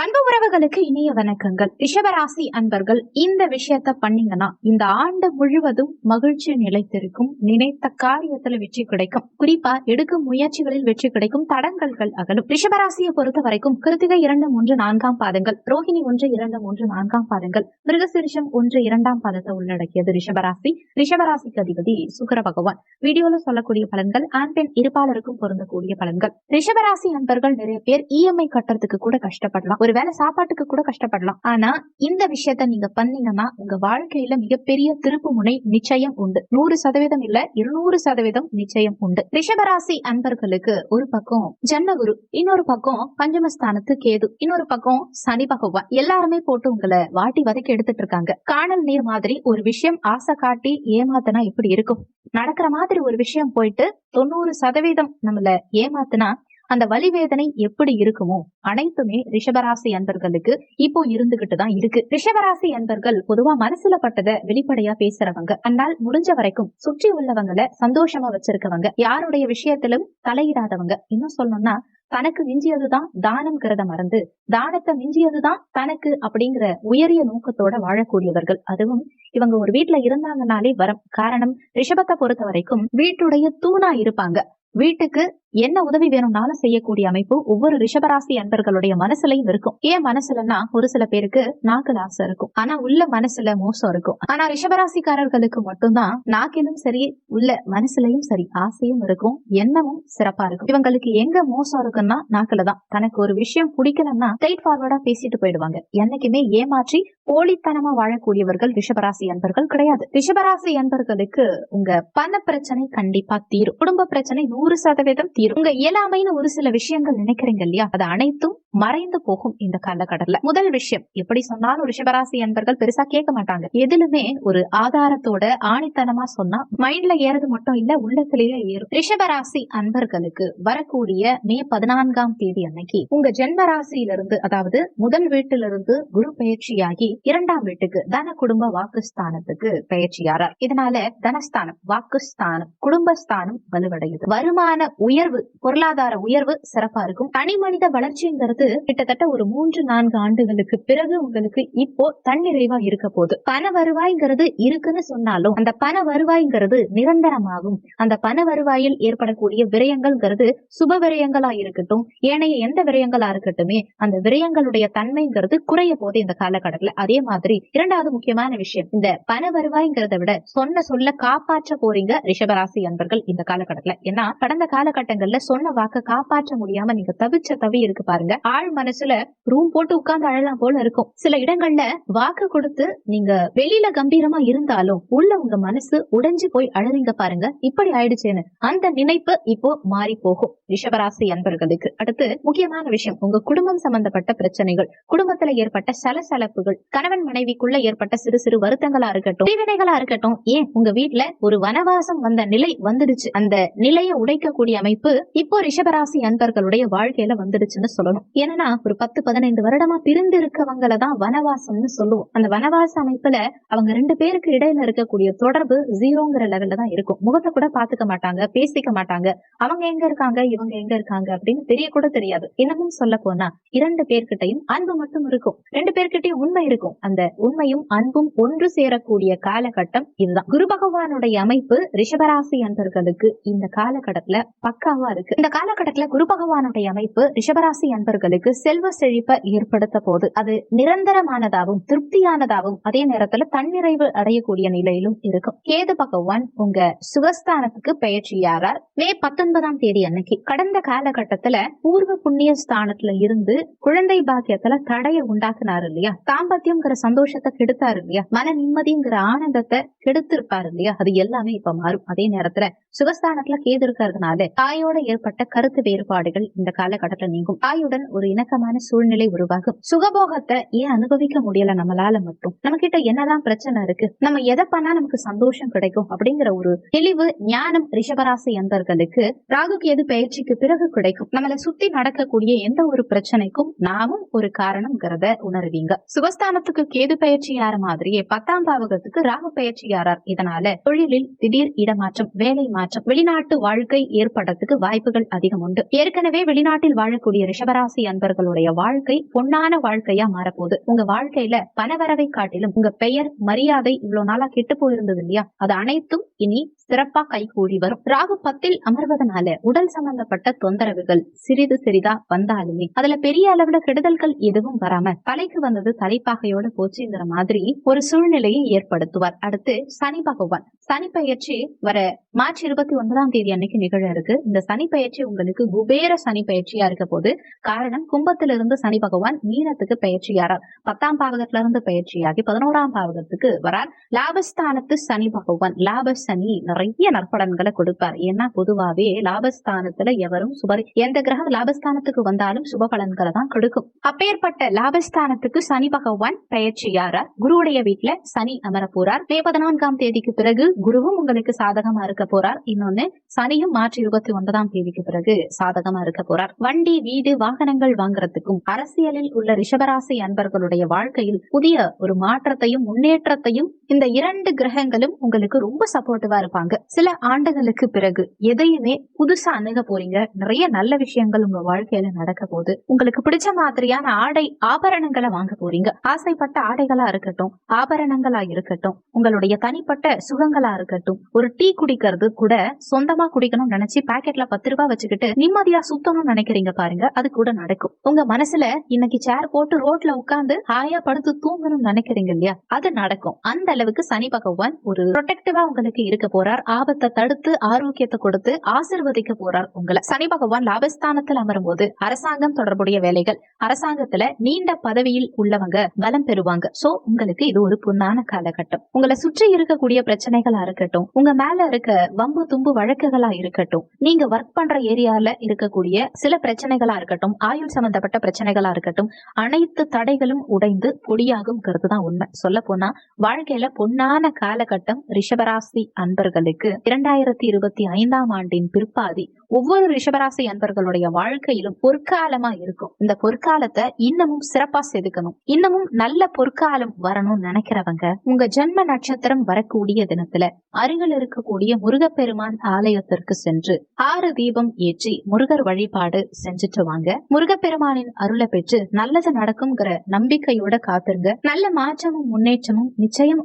அன்பு உறவுகளுக்கு இனிய வணக்கங்கள். ரிஷபராசி அன்பர்கள் இந்த விஷயத்த பண்ணீங்கன்னா இந்த ஆண்டு முழுவதும் மகிழ்ச்சி நிலைத்திருக்கும் நினைத்த காரியத்துல வெற்றி கிடைக்கும். குறிப்பா எடுக்கும் முயற்சிகளில் வெற்றி கிடைக்கும் தடங்கல்கள் அகலும். ரிஷபராசியை பொறுத்த வரைக்கும் கிருத்திகை இரண்டு மூன்று நான்காம் பாதங்கள் ரோஹிணி ஒன்று இரண்டு மூன்று நான்காம் பாதங்கள் மிருகசிரிஷம் ஒன்று இரண்டாம் பாதத்தை உள்ளடக்கியது ரிஷபராசி. ரிஷபராசிக்கு அதிபதி சுக்கர பகவான். வீடியோல சொல்லக்கூடிய பலன்கள் ஆண் பெண் இருப்பாளருக்கும் பொருந்தக்கூடிய பலன்கள். ரிஷபராசி அன்பர்கள் நிறைய பேர் இஎம்ஐ கட்டுறதுக்கு கூட கஷ்டப்படலாம். ஒருவேளை சாப்பாட்டுக்கு கூட கஷ்டப்படலாம். ஆனா இந்த விஷயத்த நீங்க பண்ணீங்கன்னா உங்க வாழ்க்கையில மிகப்பெரிய திருப்பு முனை நிச்சயம் உண்டு. நூறு சதவீதம் இல்ல இருநூறு சதவீதம் நிச்சயம் உண்டு. ரிஷபராசி அன்பர்களுக்கு ஒரு பக்கம் ஜன்மகுரு இன்னொரு பக்கம் பஞ்சமஸ்தானத்து கேது இன்னொரு பக்கம் சனி பகவான். எல்லாருமே போட்டு உங்களை வாட்டி வதக்கி எடுத்துட்டு இருக்காங்க. காணல் நீர் மாதிரி ஒரு விஷயம் ஆசை காட்டி ஏமாத்தனா இப்படி இருக்கும்? நடக்கிற மாதிரி ஒரு விஷயம் போயிட்டு தொண்ணூறு சதவீதம் நம்மள ஏமாத்தினா அந்த வலி வேதனை எப்படி இருக்குமோ அனைத்துமே ரிஷபராசி அன்பர்களுக்கு இப்போ இருந்துகிட்டு தான் இருக்கு. ரிஷபராசி அன்பர்கள் பொதுவா மனசுல பட்டதை வெளிப்படையா பேசுறவங்க. ஆனால் முடிஞ்ச வரைக்கும் சுற்றி உள்ளவங்களை சந்தோஷமா வச்சிருக்கவங்க. யாருடைய விஷயத்திலும் தலையிடாதவங்க. இன்னும் சொல்லணும்னா தனக்கு மிஞ்சியதுதான் தானம்ங்கிறத மறந்து தானத்தை மிஞ்சியதுதான் தனக்கு அப்படிங்கிற உயரிய நோக்கத்தோட வாழக்கூடியவர்கள். அதுவும் இவங்க ஒரு வீட்டுல இருந்தாங்கனாலே வரம். காரணம் ரிஷபத்தை பொறுத்த வரைக்கும் வீட்டுடைய தூணா இருப்பாங்க. வீட்டுக்கு என்ன உதவி வேணும்னாலும் செய்யக்கூடிய அமைப்பு ஒவ்வொரு ரிஷபராசி அன்பர்களுடைய மனசுலயும் இருக்கும். ஏன் மனசுலன்னா ஒரு சில பேருக்கு நாக்குல ஆசை இருக்கும். ஆனா உள்ள மனசுல மோசம் இருக்கும். ஆனா ரிஷபராசிக்காரர்களுக்கு மட்டும்தான் நாக்கிலும் சரி உள்ள மனசுலயும் சரி ஆசையும் இருக்கும் எண்ணமும் சிறப்பா இருக்கும். இவங்களுக்கு எங்க மோசம் இருக்குன்னா நாக்குல தான். தனக்கு ஒரு விஷயம் பிடிக்கலன்னா ஸ்ட்ரைட் ஃபார்வர்டா பேசிட்டு போயிடுவாங்க. என்னைக்குமே ஏமாற்றி போலித்தனமா வாழக்கூடியவர்கள் ரிஷபராசி அன்பர்கள் கிடையாது. ரிஷபராசி அன்பர்களுக்கு உங்க பண பிரச்சனை கண்டிப்பா தீரும். குடும்ப பிரச்சனை நூறு சதவீதம் தீரும் உங்க இயலாமைன்னு ஒரு சில விஷயங்கள் நினைக்கிறீங்க இல்லையா? அது அனைத்தும் மறைந்து போகும் இந்த காலகட்டத்துல முதல் விஷயம் எப்படி சொன்னாலும் ரிஷபராசி அன்பர்கள் பெருசா கேட்க மாட்டாங்க. எதிலுமே ஒரு ஆதாரத்தோட ஆணித்தனமா சொன்னா மைண்ட்ல ஏறது மட்டும் இல்ல உள்ளத்திலேயே ஏறும். ரிஷபராசி அன்பர்களுக்கு வரக்கூடிய மே பதினான்காம் தேதி அன்னைக்கு உங்க ஜென்ம ராசியிலிருந்து அதாவது முதல் வீட்டிலிருந்து குரு பயிற்சியாகி இரண்டாம் வீட்டுக்கு தன குடும்ப வாக்குஸ்தானத்துக்கு பயிற்சியாரார் இதனால தனஸ்தானம் வாக்குஸ்தானம் குடும்பஸ்தானம் வலுவடையுது. வருமான உயர்வு பொருளாதார உயர்வு சிறப்பா இருக்கும். தனி மனித வளர்ச்சிங்கிறது கிட்டத்தட்ட ஒரு மூன்று நான்கு ஆண்டுகளுக்கு பிறகு உங்களுக்கு இப்போ தன்னிறைவா இருக்க போகுது. பண வருவாய்ங்கிறது இருக்குன்னு சொன்னாலும் அந்த பண வருவாய்ங்கிறது நிரந்தரமாகும். அந்த பண வருவாயில் ஏற்படக்கூடிய விரயங்கள்ங்கிறது சுப விரயங்களா இருக்கட்டும் ஏனைய எந்த விரயங்களா இருக்கட்டுமே அந்த விரயங்களுடைய தன்மைங்கிறது குறைய போது இந்த காலகட்டத்துல. அதே மாதிரி இரண்டாவது முக்கியமான விஷயம் இந்த பண வருவாய்ங்கிறத விட சொன்ன சொல்ல காப்பாற்ற போறீங்க ரிஷபராசி அன்பர்கள் இந்த காலகட்டத்துல. ஏன்னா கடந்த காலகட்டங்கள்ல சொன்ன வாக்க காப்பாற்ற முடியாம நீங்க தவிச்ச தவி இருக்கு பாருங்க. ஆள் மனசுல ரூம் போட்டு உட்கார்ந்து அழலாம் போல இருக்கும். சில இடங்கள்ல வாக்கு கொடுத்து நீங்க வெளியில கம்பீரமா இருந்தாலும் உள்ள உங்க மனசு உடைஞ்சு போய் அழறீங்க பாருங்க. இப்படி ஆயிடுச்சேன்னு. அந்த நினைப்பு இப்போ மாறி போகும். ரிஷபராசி அன்பர்களுக்கு. அடுத்து முக்கியமான விஷயம். உங்க குடும்பம் சம்பந்தப்பட்ட பிரச்சனைகள் குடும்பத்துல ஏற்பட்ட சலசலப்புகள் கணவன் மனைவிக்குள்ள ஏற்பட்ட சிறு சிறு வருத்தங்களா இருக்கட்டும் பிரிவினைகளா இருக்கட்டும் ஏன் உங்க வீட்டுல ஒரு வனவாசம் வந்த நிலை வந்துடுச்சு? அந்த நிலையை உடைக்கக்கூடிய அமைப்பு இப்போ ரிஷபராசி அன்பர்களுடைய வாழ்க்கையில வந்துடுச்சுன்னு சொல்லணும். ஏன்னா ஒரு பத்து பதினைந்து வருடமா பிரிந்து இருக்கவங்கள தான் வனவாசம்னு சொல்லுவோம். அந்த வனவாச அமைப்புல அவங்க ரெண்டு பேருக்கு இடையில இருக்கக்கூடிய தொடர்பு ஜீரோங்கிற லெவல்ல தான் இருக்கும். முகத்தை கூட பாத்துக்க மாட்டாங்க பேசிக்க மாட்டாங்க. அவங்க எங்க இருக்காங்க இவங்க எங்க இருக்காங்க அப்படின்னு தெரிய கூட தெரியாது. இன்னமும் சொல்ல போனா இரண்டு பேர்கிட்டையும் அன்பு மட்டும் இருக்கும். ரெண்டு பேர்கிட்டயும் உண்மை இருக்கும். அந்த உண்மையும் அன்பும் ஒன்று சேரக்கூடிய காலகட்டம் இதுதான். குரு பகவானுடைய அமைப்பு ரிஷபராசி அன்பர்களுக்கு இந்த காலகட்டத்துல பக்காவா இருக்கு. இந்த காலகட்டத்துல குரு பகவானுடைய அமைப்பு ரிஷபராசி அன்பர்களுக்கு செல்வ செழிப்பை ஏற்படுத்த போது அது நிரந்தரமானதாகவும் திருப்தியானதாகவும் அதே நேரத்துல தன்னிறைவு அடையக்கூடிய நிலையிலும் இருக்கும். கேது பகவான் உங்க சுகஸ்தானத்துக்கு பெயர்ச்சியாரார் மே பத்தொன்பதாம் தேதி அன்னைக்கு கடந்த காலகட்டத்துல பூர்வ புண்ணிய ஸ்தானத்துல இருந்து குழந்தை பாக்கியத்துல தடையை உண்டாக்குனாரு இல்லையா? தாம்பத்தியம்ங்கிற சந்தோஷத்தை கெடுத்தாரு இல்லையா? மன நிம்மதிங்கிற ஆனந்தத்தை கெடுத்திருப்பாரு இல்லையா? அது எல்லாமே இப்ப மாறும். அதே நேரத்துல சுகஸ்தானத்துல கேது இருக்கிறதுனால தாயோட ஏற்பட்ட கருத்து வேறுபாடுகள் இந்த காலகட்டத்துல நீங்கும். தாயுடன் ஒரு ஒரு இணக்கமான சூழ்நிலை உருவாகும். சுகபோகத்தை ஏன் அனுபவிக்க முடியல? நம்மளால மட்டும். நம்ம கிட்ட என்னதான் பிரச்சனை இருக்கு? நம்ம எதை பண்ணா நமக்கு சந்தோஷம் கிடைக்கும்? அப்படிங்கிற ஒரு தெளிவு ஞானம் ரிஷபராசி அன்பர்களுக்கு ராகு கேது பயிற்சிக்கு பிறகு கிடைக்கும்? நம்மளை சுத்தி நடக்கக்கூடிய எந்த ஒரு பிரச்சனைக்கும் நாமும் ஒரு காரணம்ங்கிறத உணர்வீங்க. சுகஸ்தானத்துக்கு கேது பயிற்சி யார மாதிரியே பத்தாம் பாவகத்துக்கு ராகு பயிற்சி யாரார் இதனால தொழிலில் திடீர் இடமாற்றம் வேலை மாற்றம் வெளிநாட்டு வாழ்க்கை ஏற்படுறதுக்கு வாய்ப்புகள் அதிகம் உண்டு. ஏற்கனவே வெளிநாட்டில் வாழக்கூடிய ரிஷபராசி ராசி அன்பர்களுடைய வாழ்க்கை பொன்னான வாழ்க்கையா மாறப்போகுது. உங்க வாழ்க்கையில பணவரவை காட்டிலும் உங்க பெயர் மரியாதை இவ்வளவு நாளா கெட்டு போயிருந்தது இல்லையா? அது அனைத்தும் இனி சிறப்பா கைகூடி வரும். ராகு பத்தில் அமர்வதனால உடல் சம்பந்தப்பட்ட தொந்தரவுகள் சிறிது சிறிதா வந்தாலுமே அதுல பெரிய அளவுல கெடுதல்கள் எதுவும் வராம தலைக்கு வந்தது தலைப்பாகையோட போச்சுங்கிற மாதிரி ஒரு சூழ்நிலையை ஏற்படுத்துவார். அடுத்து சனி பகவான். சனி பயிற்சி வர மார்ச் இருபத்தி ஒன்பதாம் தேதி அன்னைக்கு நிகழ இருக்கு. இந்த சனி பயிற்சி உங்களுக்கு குபேர சனி பயிற்சியா இருக்க போது காரணம் கும்பத்திலிருந்து சனி பகவான் மீனத்துக்கு பயிற்சியாரார். பத்தாம் பாவகத்துல இருந்து பயிற்சியாகி பதினோராம் பாவகத்துக்கு வரார். லாபஸ்தானத்து சனி பகவான். லாப சனி நிறைய நிறைய நற்பலன்களை கொடுப்பார். ஏன்னா பொதுவாவே லாபஸ்தானத்துல எவரும் சுப எந்த கிரகம் லாபஸ்தானத்துக்கு வந்தாலும் சுப பலன்களை தான் கொடுக்கும். அப்பேற்பட்ட லாபஸ்தானத்துக்கு சனி பகவான் பயிற்சியாரார் குருவுடைய வீட்டுல சனி அமர போறார். மே பதினான்காம் தேதிக்கு பிறகு குருவும் உங்களுக்கு சாதகமா இருக்க போறார். இன்னொன்னு சனியும் மார்ச் இருபத்தி ஒன்பதாம் தேதிக்கு பிறகு சாதகமா இருக்க போறார். வண்டி வீடு வாகனங்கள் வாங்குறதுக்கும் அரசியலில் உள்ள ரிஷபராசி அன்பர்களுடைய வாழ்க்கையில் புதிய ஒரு மாற்றத்தையும் முன்னேற்றத்தையும் இந்த இரண்டு கிரகங்களும் உங்களுக்கு ரொம்ப சப்போர்ட்டிவா இருப்பாங்க. சில ஆண்டுகளுக்கு பிறகு எதையுமே புதுசா அணுக போறீங்க. நிறைய நல்ல விஷயங்கள் உங்க வாழ்க்கையில நடக்க போகுது. உங்களுக்கு பிடிச்ச மாதிரியான ஆடை ஆபரணங்களை வாங்க போறீங்க. ஆசைப்பட்ட ஆடைகளா இருக்கட்டும் ஆபரணங்களா இருக்கட்டும் உங்களுடைய தனிப்பட்ட சுகங்களா இருக்கட்டும் ஒரு டீ குடிக்கிறது கூட சொந்தமா குடிக்கணும்னு நினைச்சு பாக்கெட்ல பத்து ரூபாய் வச்சுக்கிட்டு நிம்மதியா சுத்தணும்னு நினைக்கிறீங்க பாருங்க. அது கூட நடக்கும். உங்க மனசுல இன்னைக்கு சேர் போட்டு ரோட்ல உட்காந்து ஹாயா படுத்து தூங்கணும்னு நினைக்கிறீங்க இல்லையா? அது நடக்கும். அந்த அளவுக்கு சனி பகவான் ஒரு ப்ரொடெக்டிவா உங்களுக்கு இருக்க போறார். ஆபத்தை தடுத்து ஆரோக்கியத்தை கொடுத்து ஆசிர்வதிக்க போறார் உங்களை. சனி பகவான் லாபஸ்தானத்தில் அமரும் போது அரசாங்கம் தொடர்புடைய வேலைகள் அரசாங்கத்துல நீண்ட பதவியில் உள்ளவங்க பலம் பெறுவாங்க. சோ உங்களுக்கு இது ஒரு புண்ணான காலகட்டம். உங்களை சுற்றி இருக்கக்கூடிய பிரச்சனைகளா இருக்கட்டும் உங்க மேல இருக்க வம்பு தும்பு வழக்குகளா இருக்கட்டும் நீங்க ஒர்க் பண்ற ஏரியால இருக்கக்கூடிய சில பிரச்சனைகளா இருக்கட்டும் ஆயுள் சம்பந்தப்பட்ட பிரச்சனைகளா இருக்கட்டும் அனைத்து தடைகளும் உடைந்து பொடியாகும் தான் உண்மை. சொல்ல போனா வாழ்க்கையில நல்ல பொன்னான காலகட்டம் ரிஷபராசி அன்பர்களுக்கு. இரண்டாயிரத்தி இருபத்தி ஐந்தாம் ஆண்டின் பிற்பாதி ஒவ்வொரு ரிஷபராசி அன்பர்களுடைய வாழ்க்கையிலும் பொற்காலமா இருக்கும். இந்த பொற்காலத்தை இன்னமும் சிறப்பா செதுக்கணும். இன்னமும் நல்ல பொற்காலம் வரணும்னு நினைக்கிறவங்க உங்க ஜென்ம நட்சத்திரம் வரக்கூடிய தினத்துல அருகில் இருக்கக்கூடிய முருகப்பெருமான் ஆலயத்திற்கு சென்று ஆறு தீபம் ஏற்றி முருகர் வழிபாடு செஞ்சுட்டு வாங்க. முருகப்பெருமானின் அருளை பெற்று நல்லது நடக்கும்ங்கிற நம்பிக்கையோட காத்துருங்க. நல்ல மாற்றமும் முன்னேற்றமும் நிச்சயம்